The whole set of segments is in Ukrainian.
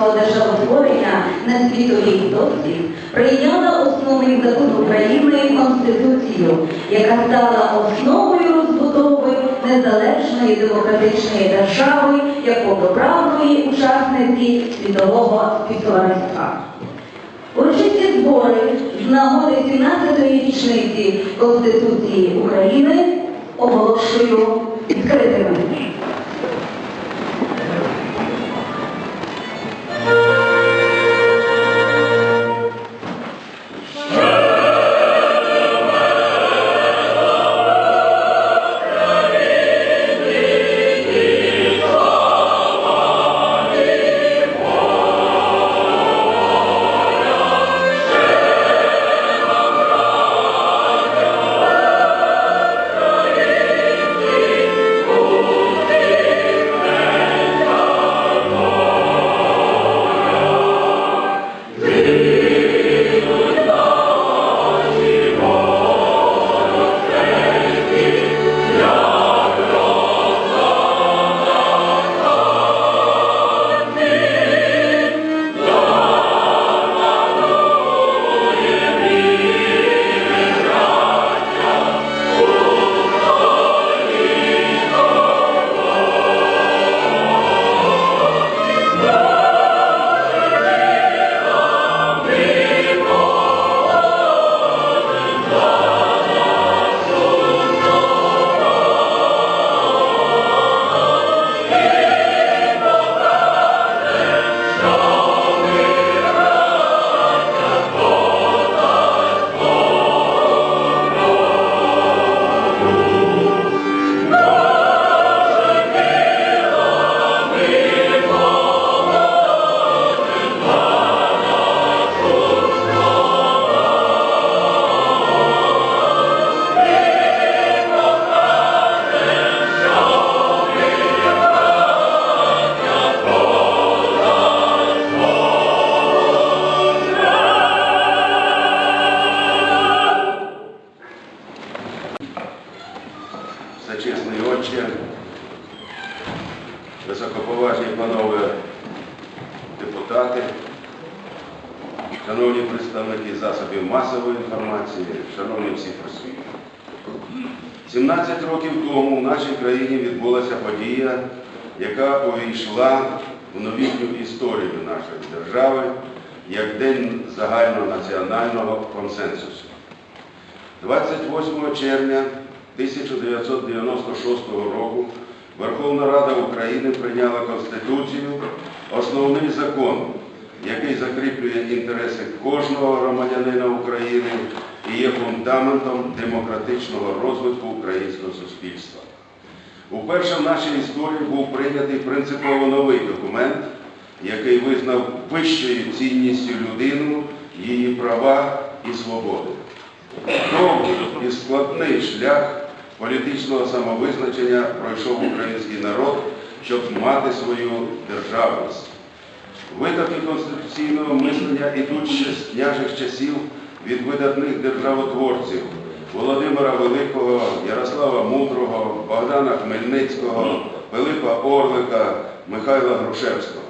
українського державотворення на світовій досвід, прийняла основний закон України Конституцію, яка стала основою розбудови незалежної демократичної держави як повноправної учасниці світового співтовариства. Урочисті збори з нагоди 17-ї річниці Конституції України оголошую відкритими. Депутати, шановні представники засобів масової інформації, шановні всі присутні. 17 років тому в нашій країні відбулася подія, яка увійшла в новітню історію нашої держави як День загальнонаціонального консенсусу. 28 червня 1996 року Верховна Рада України прийняла Конституцію, основний закон, який закріплює інтереси кожного громадянина України і є фундаментом демократичного розвитку українського суспільства. Уперше в нашій історії був прийнятий принципово новий документ, який визнав вищою цінністю людину, її права і свободи. Довгий і складний шлях політичного самовизначення пройшов український народ, щоб мати свою державність. Витоки конституційного мислення ідуть ще з княжих часів від видатних державотворців Володимира Великого, Ярослава Мудрого, Богдана Хмельницького, Пилипа Орлика, Михайла Грушевського.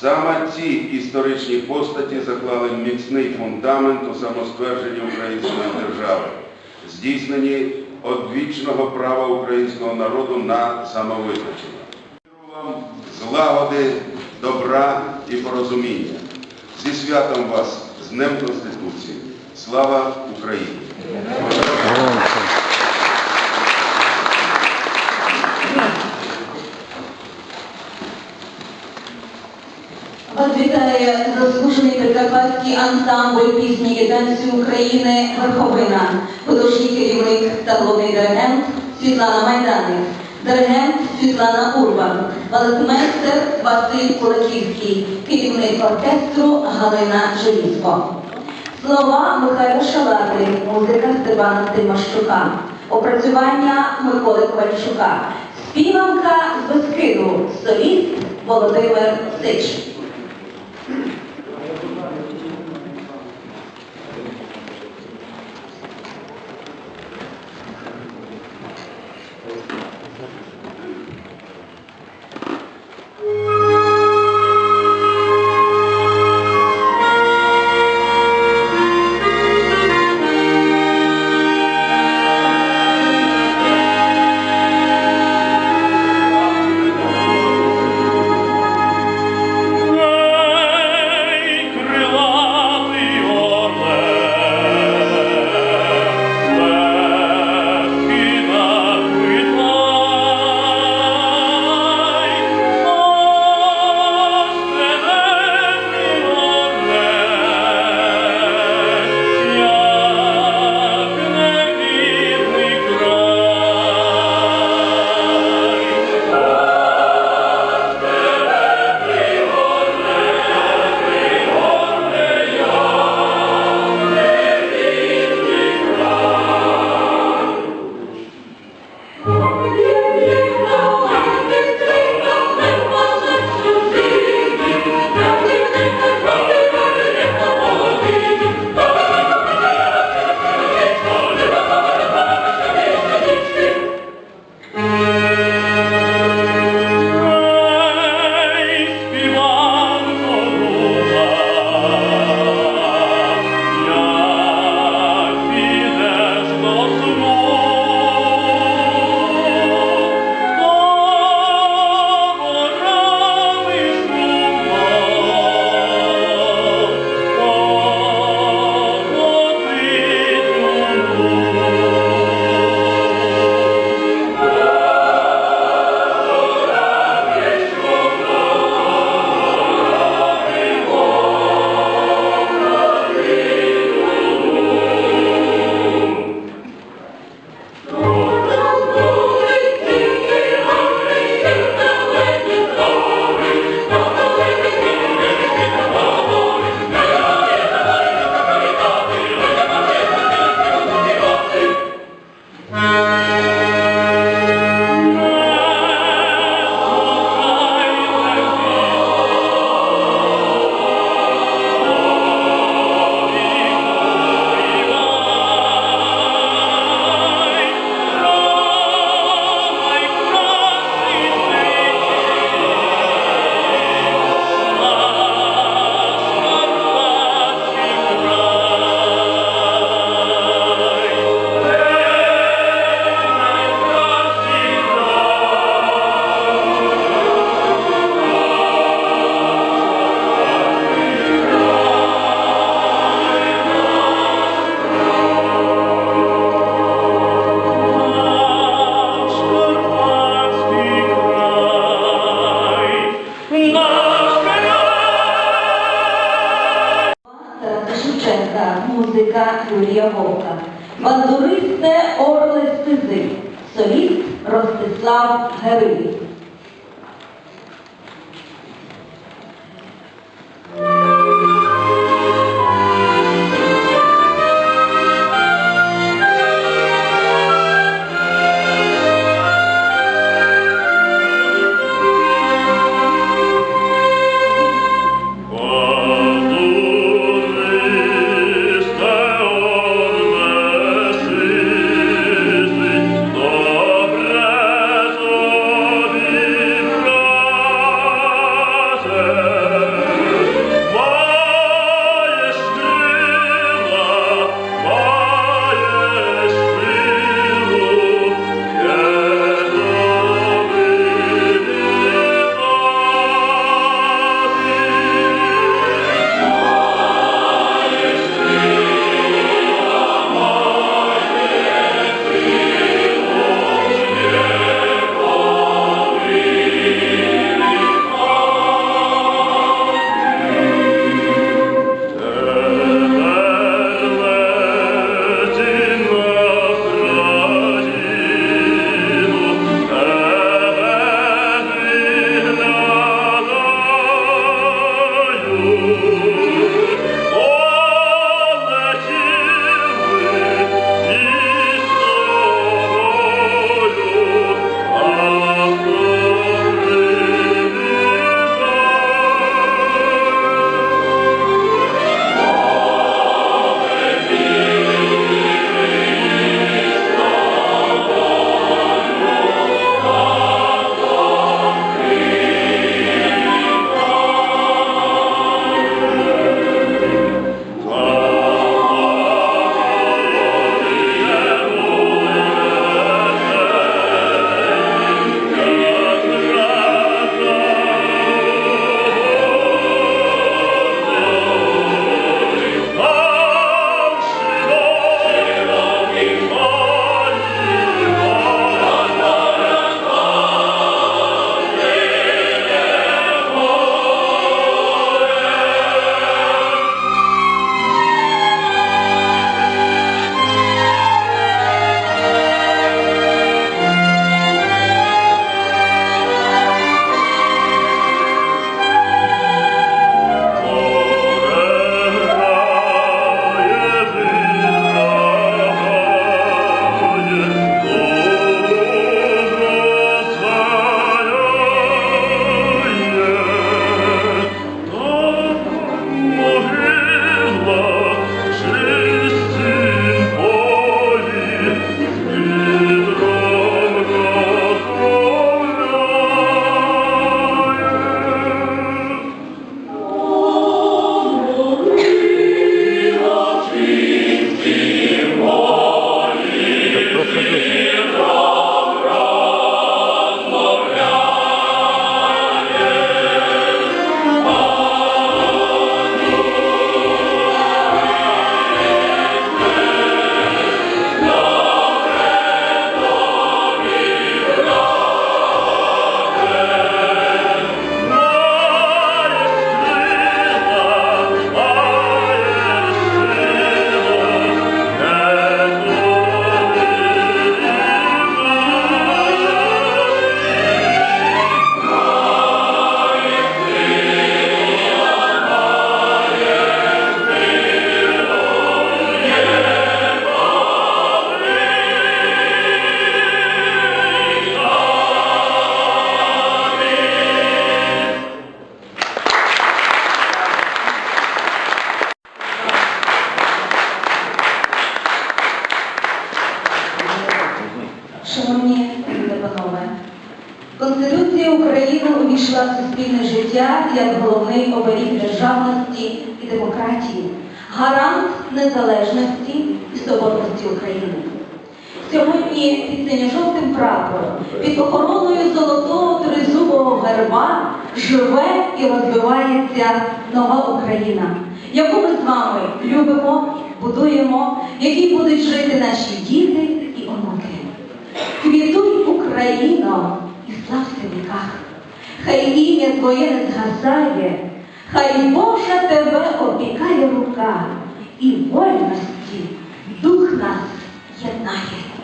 Саме ці історичні постаті заклали міцний фундамент у самоствердженні української держави, здійсненні одвічного права українського народу на самовизначення. Вам злагоди, добра і порозуміння. Зі святом вас, з Днем Конституції. Слава Україні! Вас заслужений прикарпатський ансамбль пісні і танцю України Верховина, художній керівник та головний диригент Світлана Майданик, диригент Світлана Урбан, балетмейстер Василь Кулаківський, керівник оркестру Галина Желізко. Слова Михайла Шалати, музика Степана Тимашчука, опрацювання Миколи Ковальчука, співанка з Бескиду, соліст Володимир Сич. Шевченка, музика Юрія Вовка, бандуристе – орли стези, соліст Ростислав Гериль. Соборності України. Сьогодні під синьо-жовтим прапором, під охороною золотого тризубого герба живе і розвивається нова Україна, яку ми з вами любимо, будуємо, в якій будуть жити наші діти і онуки. Квітуй Україно і слався віках, хай ім'я Твоє не згасає, хай Божа тебе опікає рука і вольності Дух нас єднає.